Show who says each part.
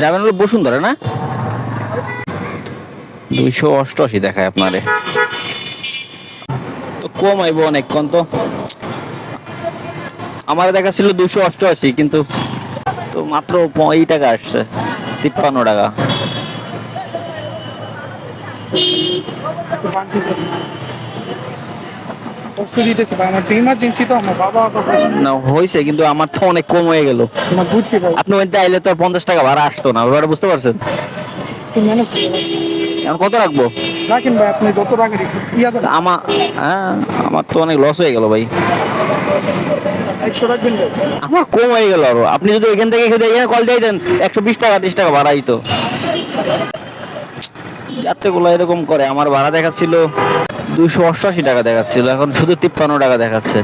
Speaker 1: যাবেন হলো বসুন্ধরা না? দুইশো অষ্টআশি দেখায় আপনারে। তো কম আইব অনেকক্ষণ তো। আমার দেখাচ্ছিল দুশো অষ্টআশি, কিন্তু তো মাত্র এই টাকা আসছে, তিপ্পান্ন টাকা।
Speaker 2: কষ্ট দিতেছে ভাই আমার ইমার্জেন্সি তো আমার বাবা
Speaker 1: না হয়েছে কিন্তু আমার তো অনেক কম হয়ে গেল।
Speaker 2: না বুঝছি ভাই।
Speaker 1: আপনি ওইতে আইলে তো আর পঞ্চাশ টাকা ভাড়া আসতো না ব্যাপারটা বুঝতে পারছেন?
Speaker 2: ম্যানেজ
Speaker 1: এখন কত রাখব?
Speaker 2: রাখেন ভাই আপনি যত রাখেন ইয়া
Speaker 1: আমার হ্যাঁ আমার তো অনেক লস হয়ে গেল ভাই।
Speaker 2: একশো রাখবেন
Speaker 1: আমার কম হয়ে গেল আরও। আপনি যদি এখান থেকে কল দিয়ে দেন একশো বিশ টাকা ত্রিশ টাকা ভাড়াই তো যাত্রীগুলো এরকম করে। আমার ভাড়া দেখাচ্ছিল দুইশো অষ্টআশি টাকা দেখাচ্ছিল, এখন শুধু তিপ্পান্ন টাকা দেখাচ্ছে।